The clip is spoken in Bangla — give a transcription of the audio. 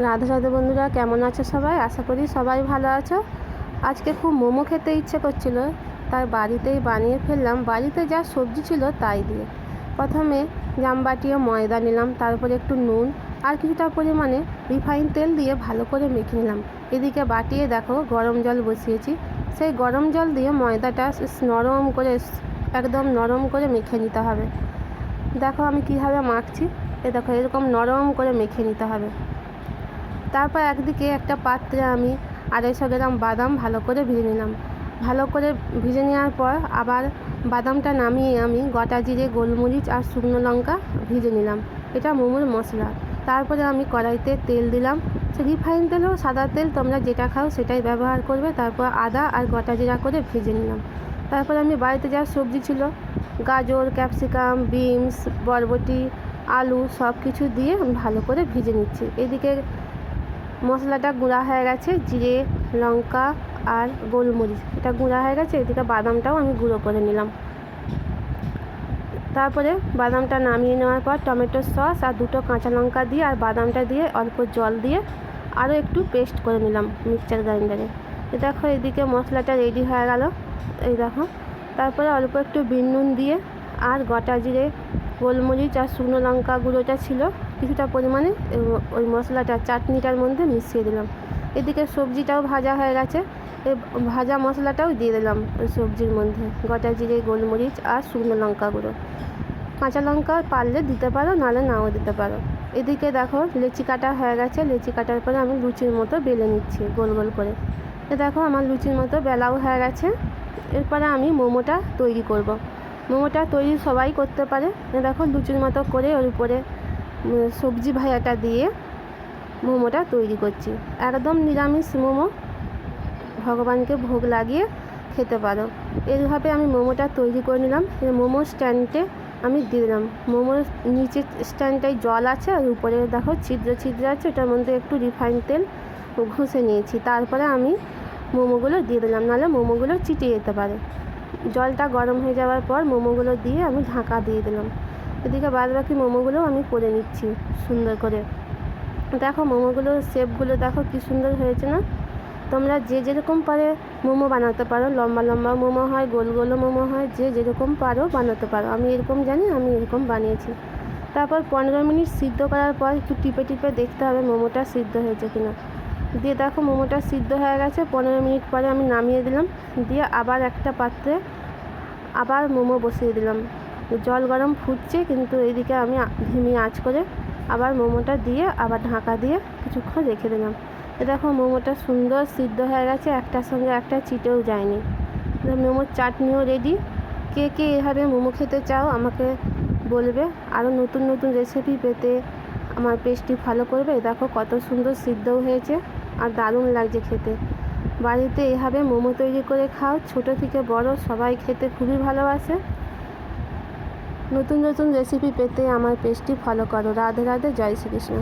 রাধে রাধে বন্ধুরা, কেমন আছো সবাই? আশা করি সবাই ভালো আছো। আজকে খুব মোমো খেতে ইচ্ছে করছিল, তাই বাড়িতেই বানিয়ে ফেললাম। বাড়িতে যা সবজি ছিল তাই দিয়ে। প্রথমে জামবাটি ও ময়দা নিলাম, তারপরে একটু নুন আর কিছুটা পরিমাণে রিফাইন তেল দিয়ে ভালো করে মেখে নিলাম। এদিকে বাটিয়ে দেখো, গরম জল বসিয়েছি। সেই গরম জল দিয়ে ময়দাটা নরম করে একদম নরম করে মেখে নিতে হবে। দেখো আমি কীভাবে মাখছি। এ দেখো, এরকম নরম করে মেখে নিতে হবে। তারপর একদিকে একটা পাত্রে আমি আড়াইশো গ্রাম বাদাম ভালো করে ভেজে নিলাম। ভালো করে ভেজে নেওয়ার পর আবার বাদামটা নামিয়ে আমি গোটা জিরে, গোলমরিচ আর শুকনো লঙ্কা ভেজে নিলাম। এটা মোমোর মশলা। তারপরে আমি কড়াইতে তেল দিলাম। সে রিফাইন তেল হোক, সাদা তেল, তোমরা যেটা খাও সেটাই ব্যবহার করবে। তারপর আদা আর গোটা জিরা করে ভেজে নিলাম। তারপর আমি বাড়িতে যা সবজি ছিল, গাজর, ক্যাপসিকাম, বিনস, বরবটি, আলু সব কিছু দিয়ে আমি ভালো করে ভেজে নিচ্ছি। এদিকে মশলাটা গুঁড়া হয়ে গেছে, জিরে, লঙ্কা আর গোলমরিচ। এটা গুঁড়া হয়ে গেছে, এদিকে বাদামটাও আমি গুঁড়ো করে নিলাম। তারপরে বাদামটা নামিয়ে নেওয়ার পর টমেটো সস আর দুটো কাঁচা লঙ্কা দিয়ে আর বাদামটা দিয়ে অল্প জল দিয়ে আরও একটু পেস্ট করে নিলাম মিক্সচার গ্রাইন্ডারে। এ দেখো এদিকে মশলাটা রেডি হয়ে গেল। এই দেখো। তারপরে অল্প একটু বিন নুন দিয়ে আর গোটা জিরে, গোলমরিচ আর শুকনো লঙ্কা গুঁড়োটা ছিল। কিছুটা পরিমাণে ওই মশলাটা চাটনিটার মধ্যে মিশিয়ে দিলাম। এদিকে সবজিটাও ভাজা হয়ে গেছে। ভাজা মশলাটাও দিয়ে দিলাম ওই সবজির মধ্যে। গোটা জিরে, গোলমরিচ আর শুকনো লঙ্কা গুঁড়ো। কাঁচা লঙ্কা পারলে দিতে পারো, নাহলে নাও দিতে পারো। এদিকে দেখো লেচি কাটা হয়ে গেছে। লেচি কাটার পরে আমি লুচির মতো বেলে নিচ্ছি গোল গোল করে। এ দেখো আমার লুচির মতো বেলাও হয়ে গেছে। এরপরে আমি মোমোটা তৈরি করব। মোমোটা তৈরি সবাই করতে পারে। এ দেখো লুচির মতো করে ওর উপরে সবজি ভাজাটা দিয়ে মোমোটা তৈরি করছি। একদম নিরামিষ মোমো। ভগবানকে ভোগ লাগিয়ে খেতে পারো। এইভাবে আমি মোমোটা তৈরি করে নিলাম। মোমো স্ট্যান্ডে আমি দিলাম। মোমোর নিচের স্ট্যান্ডটায় জল আছে আর উপরে দেখো ছিদ্র ছিদ্র আছে, ওটার মধ্যে একটু রিফাইন তেল ঘষে নিয়েছি। তারপরে আমি মোমোগুলো দিয়ে দিলাম। নাহলে মোমোগুলো চিটে যেতে পারে। জলটা গরম হয়ে যাওয়ার পর মোমোগুলো দিয়ে আমি ঢাকা দিয়ে দিলাম। এদিকে বাদ বাকি মোমোগুলো আমি করে নিচ্ছি সুন্দর করে। দেখো মোমোগুলোর শেপগুলো দেখো কি সুন্দর হয়েছে না? তোমরা যে যেরকম পারে মোমো বানাতে পারো, লম্বা লম্বা মোমো হয়, গোল গোল মোমো হয়, যে যেরকম পারো বানাতে পারো। আমি এরকম জানি, আমি এরকম বানিয়েছি। তারপর পনেরো মিনিট সিদ্ধ করার পর একটু টিপে টিপে দেখতে হবে মোমোটা সিদ্ধ হয়েছে কিনা। দিয়ে দেখো মোমোটা সিদ্ধ হয়ে গেছে, পনেরো মিনিট পরে আমি নামিয়ে দিলাম। দিয়ে আবার একটা পাত্রে আবার মোমো বসিয়ে দিলাম। জল গরম ফুটছে, কিন্তু এইদিকে আমি ধিমি আঁচ করে আবার মোমোটা দিয়ে, আবার ঢাকা দিয়ে কিছুক্ষণ রেখে দিলাম। এ দেখো মোমোটা সুন্দর সিদ্ধ হয়ে গেছে, একটার সঙ্গে একটা চিটেও যায়নি। মোমোর চাটনিও রেডি কে কে এভাবে মোমো খেতে চাও আমাকে বলবে। আরও নতুন নতুন রেসিপি পেতে আমার পেস্টটি ফলো করবে। দেখো কত সুন্দর সিদ্ধও হয়েছে আর দারুণ লাগছে খেতে। বাড়িতে এভাবে মোমো তৈরি করে খাও, ছোট থেকে বড় সবাই খেতে খুবই ভালোবাসে। নতুন নতুন রেসিপি পেতে আমার পেজটি ফলো করো। রাধে রাধে জয় শ্রীকৃষ্ণ।